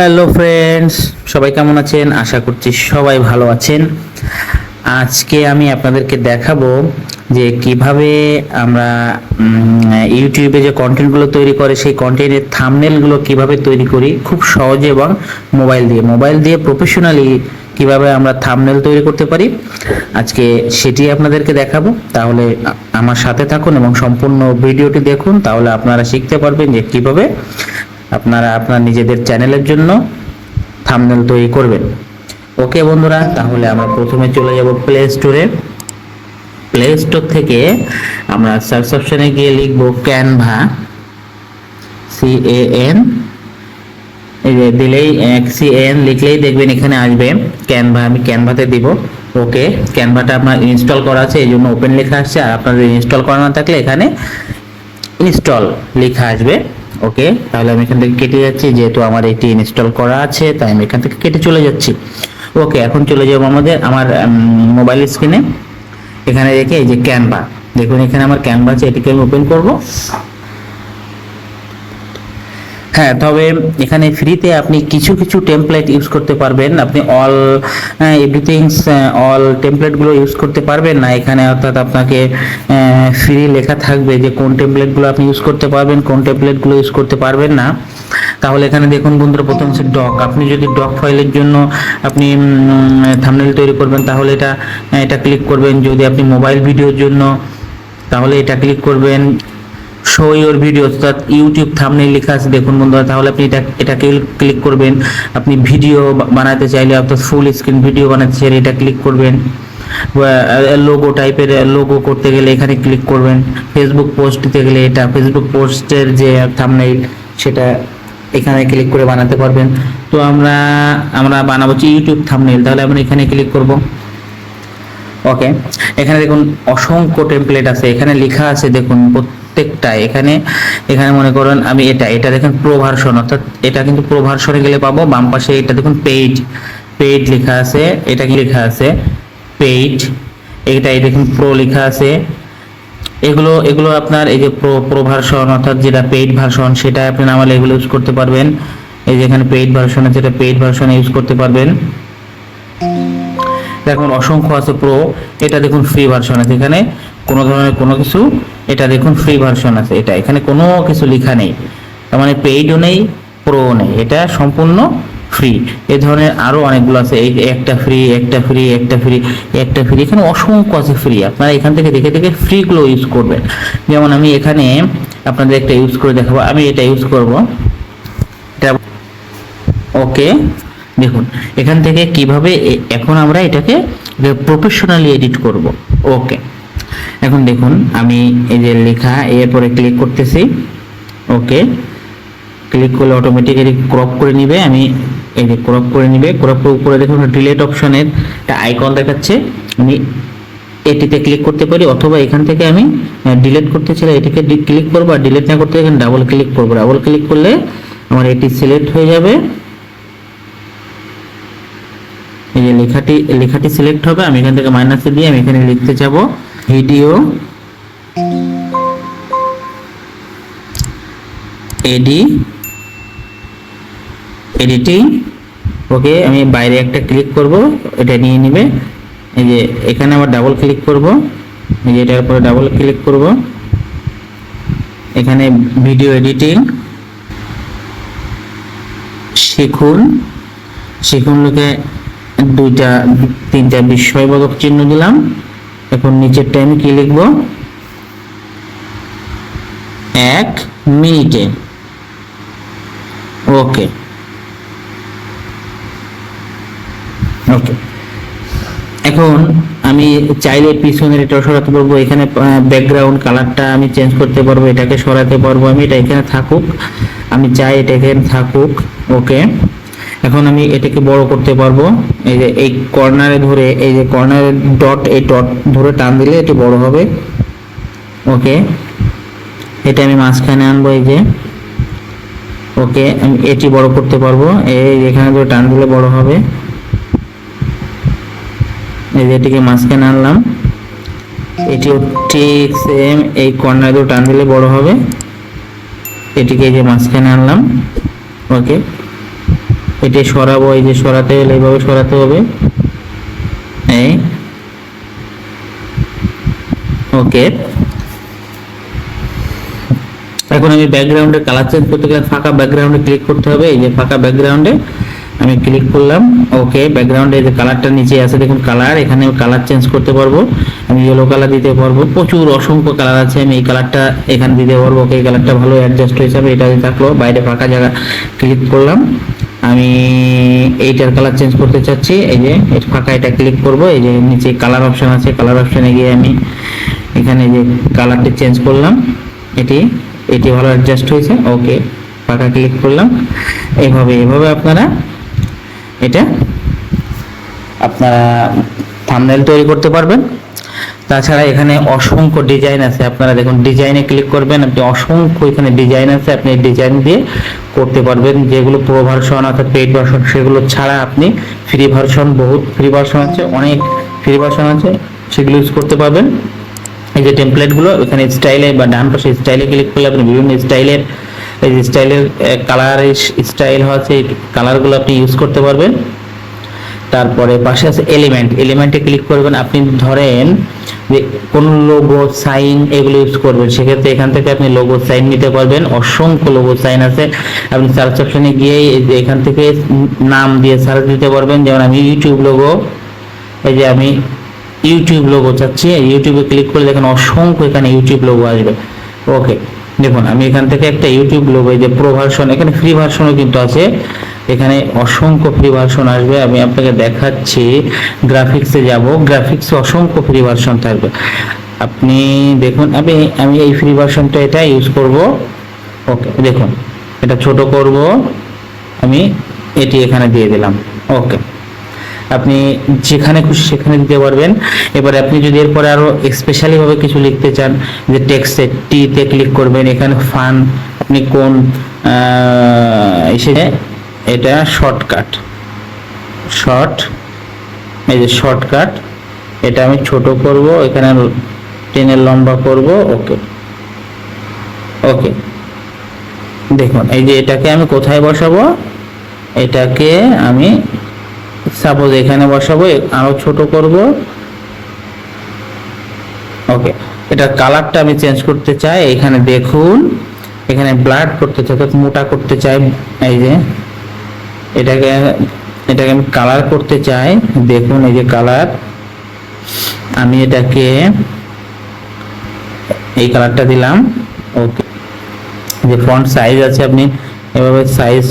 Hello friends, সবাই কেমন আছেন? আশা করছি সবাই ভালো আছেন। আজকে আমি আপনাদেরকে দেখাবো যে কীভাবে আমরা ইউটিউবে যে কন্টেন্টগুলো তৈরি করে, সেই কন্টেন্টের থামনেলগুলো কীভাবে তৈরি করি, খুব সহজে এবং মোবাইল দিয়ে। মোবাইল দিয়ে প্রফেশনালি কীভাবে আমরা থামনেল তৈরি করতে পারি, আজকে সেটি আপনাদেরকে দেখাবো। তাহলে আমার সাথে থাকুন এবং সম্পূর্ণ ভিডিওটি দেখুন, তাহলে আপনারা শিখতে পারবেন যে কীভাবে আপনারা আপনার নিজেদের চ্যানেলের জন্য থাম্বনেল তৈরি করবেন। ওকে বন্ধুরা, তাহলে আমরা প্রথমে চলে যাব প্লে স্টোরে প্লে স্টোর থেকে আমরা সার্চ অপশনে গিয়ে লিখব ক্যানভা সি এ এন দিলেই সি এন লিখলেই দেখবেন এখানে আসবে ক্যানভা আমি ক্যানভাতে দিব। ওকে ক্যানভাটা আপনার ইনস্টল করা আছে, এই জন্য ওপেন লেখা আসছে। আর আপনার ইনস্টল করা না থাকলে এখানে ইনস্টল লেখা আসবে। ওকে? তাহলে আমি এখান থেকে কেটে যাচ্ছি, যেহেতু আমার এটি ইনস্টল করা আছে, তাই আমি এখান থেকে কেটে চলে যাচ্ছি। ওকে, এখন চলে যাব আমাদের, আমার মোবাইল স্ক্রিনে এখানে রেখে এই যে ক্যানভা দেখুন, এখানে আমার ক্যানভা আছে, এটিকে আমি ওপেন করব। হ্যাঁ তবে এখানে ফ্রিতে আপনি কিছু কিছু টেমপ্লেট ইউজ করতে পারবেন। আপনি অল এভরিথিংস অল টেমপ্লেটগুলো ইউজ করতে পারবেন না। এখানে অর্থাৎ আপনাকে ফ্রি লেখা থাকবে যে কোন টেমপ্লেটগুলো আপনি ইউজ করতে পারবেন, কোন টেমপ্লেটগুলো ইউজ করতে পারবেন না। তাহলে এখানে দেখুন বন্ধুরা, প্রথম হচ্ছে ডক আপনি যদি ডক ফাইলের জন্য আপনি থাম্বনেল তৈরি করবেন, তাহলে এটা এটা ক্লিক করবেন। যদি আপনি মোবাইল ভিডিওর জন্য, তাহলে এটা ক্লিক করবেন। শো ইওর ভিডিও অর্থাৎ ইউটিউব থামনেল লেখা আছে, দেখুন বন্ধুরা, তাহলে আপনি এটা এটাকে ক্লিক করবেন। আপনি ভিডিও বানাতে চাইলে, অর্থাৎ ফুল স্ক্রিন ভিডিও বানাতে চাইলে এটা ক্লিক করবেন। লোগো টাইপের লোগো করতে গেলে এখানে ক্লিক করবেন। ফেসবুক পোস্ট দিতে গেলে এটা ফেসবুক পোস্টের যে থামনেল সেটা এখানে ক্লিক করে বানাতে পারবেন। তো আমরা আমরা বানাবো ইউটিউব থামনেল তাহলে আমরা এখানে ক্লিক করব। ওকে এখানে দেখুন, অসংখ্য টেমপ্লেট আছে। এখানে লেখা আছে, দেখুন প্রত্যেকটা এখানে এখানে মনে করেন আমি এটা এটা দেখুন প্রভার্সন অর্থাৎ এটা কিন্তু প্রভার্সনে গেলে পাবো, বাম পাশে এটা দেখুন পেইড পেইড লেখা আছে, এটা কি লেখা আছে? পেইড এইটা এই দেখুন প্রো লেখা আছে। এগুলো এগুলো আপনার এই যে প্রো প্রো ভার্সন অর্থাৎ যেটা পেইড ভার্সন সেটা আপনি নামালে এগুলো ইউজ করতে পারবেন। এই যে এখানে পেইড ভার্সন আছে, এটা পেইড ভার্সন ইউজ করতে পারবেন। দেখুন, অসংখ্য আছে প্রো, এটা দেখুন ফ্রি ভার্সন আছে এখানে। কোনো ধরনের কোনো কিছু, এটা দেখুন ফ্রি ভার্সন আছে, এটা। এখানে কোনো কিছু লেখা নেই। তার মানে পেইডও নেই প্রো নেই। এটা সম্পূর্ণ ফ্রি এ ধরনের আরও অনেকগুলো আছে। এই একটা ফ্রি একটা ফ্রি একটা ফ্রি একটা ফ্রি এখানে অসংখ্য আছে ফ্রি আপনারা এখান থেকে দেখে দেখে ফ্রিগুলো ইউজ করবেন। যেমন আমি এখানে আপনাদের একটা ইউজ করে দেখাবো। আমি এটা ইউজ করব। এটা ওকে, দেখুন। এখান থেকে কীভাবে এখন আমরা এটাকে প্রফেশনালি এডিট করব। ওকে। এখন দেখুন, আমি এই যে লেখা, এরপরে ক্লিক করতেছি ওকে ক্লিক করলে অটোমেটিক্যালি ক্রপ করে নিবে, আমি এই যে ক্রপ করে নিবে ক্রপ করে উপরে দেখুন ডিলেট অপশনের একটা আইকন দেখাচ্ছে, আমি এটিতে ক্লিক করতে পারি, অথবা এখান থেকে আমি ডিলেট করতে চাই এটিকে ক্লিক করব, আর ডিলেট না করতে এখানে ডাবল ক্লিক করব। ডাবল ক্লিক করলে আমার এটি সিলেক্ট হয়ে যাবে। এই যে লেখাটি লেখাটি সিলেক্ট হবে, আমি এখান থেকে মাইনাসে দিয়ে আমি এখানে লিখতে যাব। ভিডিও এডি এডিটিং। ওকে, আমি বাইরে একটা ক্লিক করব, এটা নিয়ে নেবে। এই যে এখানে আবার ডাবল ক্লিক করব। এই যে এটার উপরে ডাবল ক্লিক করব। এখানে ভিডিও এডিটিং শিখুন। শিখুন লোকে দুইটা, তিনটা বিস্ময়বোধক চিহ্ন দিলাম। এখন নিচের টাইমে কি লিখব? এক মিনিটে। ওকে। ওকে। এখন আমি চাইলে পিছনের এটা সরাতে পারব, এখানে ব্যাকগ্রাউন্ড কালারটা আমি চেঞ্জ করতে পারব, এটাকে সরাতে পারব আমি, এটা এখানে থাকুক। আমি চাই এটা এখানে থাকুক, ওকে। এখন আমি এটাকে বড় করতে পারব। এই যে এই কর্নারে ধরে, এই যে কর্নারের ডট এই ডট ধরে টান দিলে এটি বড় হবে। ওকে এটা আমি মাঝখানে আনব এই যে। ওকে আমি এটি বড় করতে পারব। এই এখানে ধরে টান দিলে বড় হবে। এই যে এটিকে মাঝখানে আনলাম। এটিও ঠিক সেম এই কর্নার দিয়ে টান দিলে বড় হবে। এটিকে এই যে মাঝখানে আনলাম। ওকে এটা সরাবো, এই যে সরাতে হলে এইভাবে সরাতে হবে। এই। ওকে। এখন আমি ব্যাকগ্রাউন্ডে কালার চেঞ্জ করতে গেলে ফাঁকা ব্যাকগ্রাউন্ডে ক্লিক করতে হবে। এই যে ফাঁকা ব্যাকগ্রাউন্ডে আমি ক্লিক করলাম। ওকে ব্যাকগ্রাউন্ডে যে কালারটা নিচে আছে, দেখুন কালার এখানে আমি কালার চেঞ্জ করতে পারব। আমি ইয়েলো কালার দিতে পারব। প্রচুর অসংখ্য কালার আছে, আমি এই কালারটা এখানে দিতে পারব। ওকে, এই কালারটা ভালো অ্যাডজাস্ট হয়ে যাবে, এটা থাকল। বাইরে ফাঁকা জায়গা ক্লিক করলাম। আমি এইটার কালার চেঞ্জ করতে চাচ্ছি, এই যে এটা ফাঁকা এটা ক্লিক করব, এই যে নিচে কালার অপশন আছে কালার অপশনে গিয়ে আমি এখানে যে কালারটি চেঞ্জ করলাম, এটি এটি ভালো অ্যাডজাস্ট হয়েছে ওকে ফাঁকা ক্লিক করলাম, এইভাবে এইভাবে আপনারা এটা, আপনারা থাম্বনেল তৈরি করতে পারবেন। তাছাড়া এখানে অসংখ্য ডিজাইন আছে, আপনারা দেখুন ডিজাইনে ক্লিক করবেন, আপনি অসংখ্য এখানে ডিজাইন আছে, আপনি ডিজাইন দিয়ে করতে পারবেন। যেগুলো প্রো ভার্সন অর্থাৎ পেইড ভার্সন সেগুলো ছাড়া আপনি ফ্রি ভার্সন বহুত ফ্রি ভার্সন আছে, অনেক ফ্রি ভার্সন আছে, সেগুলো ইউজ করতে পারবেন। এই যে টেমপ্লেটগুলো এখানে স্টাইলে বা ডান পাশে স্টাইলে ক্লিক করলে আপনি বিভিন্ন স্টাইলের এই যে স্টাইলের কালার স্টাইল আছে কালারগুলো আপনি ইউজ করতে পারবেন। তারপরে পাশে আছে এলিমেন্ট এলিমেন্টে ক্লিক করবেন, আপনি ধরেন যে কোন লোগো সাইন এগুলো ইউজ করবেন। সেক্ষেত্রে এখান থেকে আপনি লোগো সাইন নিতে পারবেন। অসংখ্য লোগো সাইন আছে। আপনি সার্চ অপশনে গিয়ে এখান থেকে নাম দিয়ে সার্চ দিতে পারবেন। যেমন আমি ইউটিউব লোগো এই যে আমি ইউটিউব লোগো চাচ্ছি। ইউটিউবে ক্লিক করলে দেখেন অসংখ্য এখানে ইউটিউব লোগো আসবে। ওকে দেখুন, আমি এখান থেকে একটা ইউটিউব লোগো এই যে প্রো ভার্সন এখানে ফ্রি ভার্সনও কিন্তু আছে। এখানে অসংখ্য ফ্রি ভার্সন আসবে। আমি আপনাকে দেখাচ্ছি গ্রাফিক্সে যাব। গ্রাফিক্সে অসংখ্য ফ্রি ভার্সন থাকবে। আপনি দেখুন, আমি আমি এই ফ্রি ভার্সনটা এটা ইউজ করব। ওকে দেখুন, এটা ছোট করব। আমি এটি এখানে দিয়ে দিলাম। ওকে আপনি যেখানে খুশি সেখানে দিতে পারবেন। এবারে আপনি যদি এরপরে আরও স্পেশালি ভাবে কিছু লিখতে চান, যে টেক্সটে টিতে ক্লিক করবেন, এখানে ফান আপনি কোন এসে এটা শর্টকাট শর্ট এই যে শর্টকাট এটা আমি ছোট করব, এখানে টেনের লম্বা করব, ওকে। ওকে। দেখুন, এই যে এটাকে আমি কোথায় বসাবো? এটাকে আমি সাপোজ এখানে বসাবো আরও ছোট করব। ওকে। এটা কালারটা আমি চেঞ্জ করতে চাই, এখানে দেখুন, এখানে ব্লাড করতে চাই মোটা করতে চাই, এই যে। এটাকে এটাকে আমি কালার করতে চাই। দেখুন এই যে কালার আমি এটাকে এই কালারটা দিলাম। ওকে যে ফন্ট সাইজ আছে আপনি এভাবে সাইজ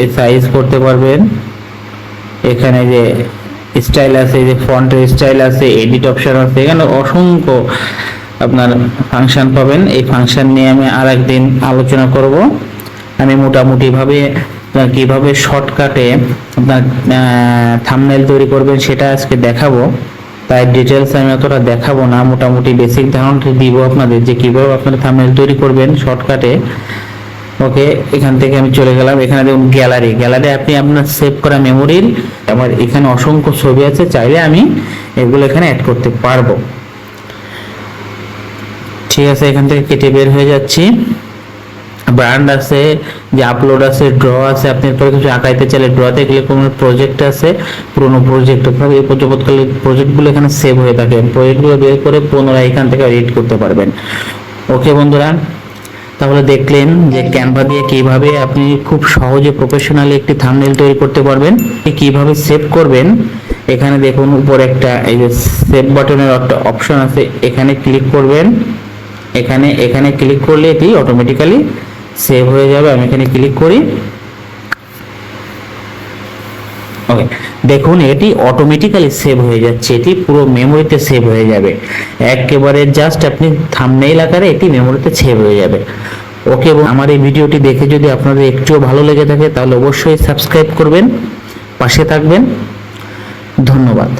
এই সাইজ করতে পারবেন। এখানে যে স্টাইল আছে যে ফন্টের স্টাইল আছে এডিট অপশন আছে, এখানে অসংখ্য আপনার ফাংশন পাবেন। এই ফাংশন নিয়ে আমি আর একদিন আলোচনা করব। আমি মোটামুটি ভাবে আপনার কীভাবে শর্টকাটে আপনার থামনেল তৈরি করবেন সেটা আজকে দেখাবো। তাই ডিটেলস আমি অতটা দেখাবো না, মোটামুটি বেসিক ধারণাটা দিব আপনাদের যে কীভাবে আপনারা থামনেল তৈরি করবেন শর্টকাটে ওকে এখান থেকে আমি চলে গেলাম, এখানে দেখুন গ্যালারি গ্যালারি আপনি আপনার সেভ করা মেমোরির আমার এখানে অসংখ্য ছবি আছে, চাইলে আমি এগুলো এখানে অ্যাড করতে পারব। ঠিক আছে, এখান থেকে কেটে বের হয়ে যাচ্ছি। ব্র্যান্ড আছে, যে আপলোড আছে ড্র আছে, আপনি এরপরে কিছু আঁকাইতে চাইলে ড্রতে গেলে কোনো প্রজেক্ট আছে, পুরোনো প্রজেক্ট অর্থাৎ এই পর্যবর্তকালে প্রজেক্টগুলো এখানে সেভ হয়ে থাকে। প্রজেক্টগুলো বের করে পুনরায় এখান থেকে এডিট করতে পারবেন। ওকে বন্ধুরা? তাহলে দেখলেন যে ক্যানভা দিয়ে কীভাবে আপনি খুব সহজে প্রফেশনালি একটি থাম্বনেল তৈরি করতে পারবেন কীভাবে সেভ করবেন, এখানে দেখুন উপরে একটা এই যে সেভ বাটনের একটা অপশন আছে, এখানে ক্লিক করবেন। এখানে এখানে ক্লিক করলে এটি অটোমেটিক্যালি সেভ হয়ে যাবে, আমি এখানে ক্লিক করি। ওকে দেখুন, এটি অটোমেটিক্যালি সেভ হয়ে যাচ্ছে, এটি পুরো মেমোরিতে সেভ হয়ে যাবে। একেবারে জাস্ট আপনি থাম্বনেইল আকারে এটি মেমোরিতে সেভ হয়ে যাবে। ওকে এবং আমার এই ভিডিওটি দেখে যদি আপনাদের একটুও ভালো লেগে থাকে, তাহলে অবশ্যই সাবস্ক্রাইব করবেন, পাশে থাকবেন। ধন্যবাদ।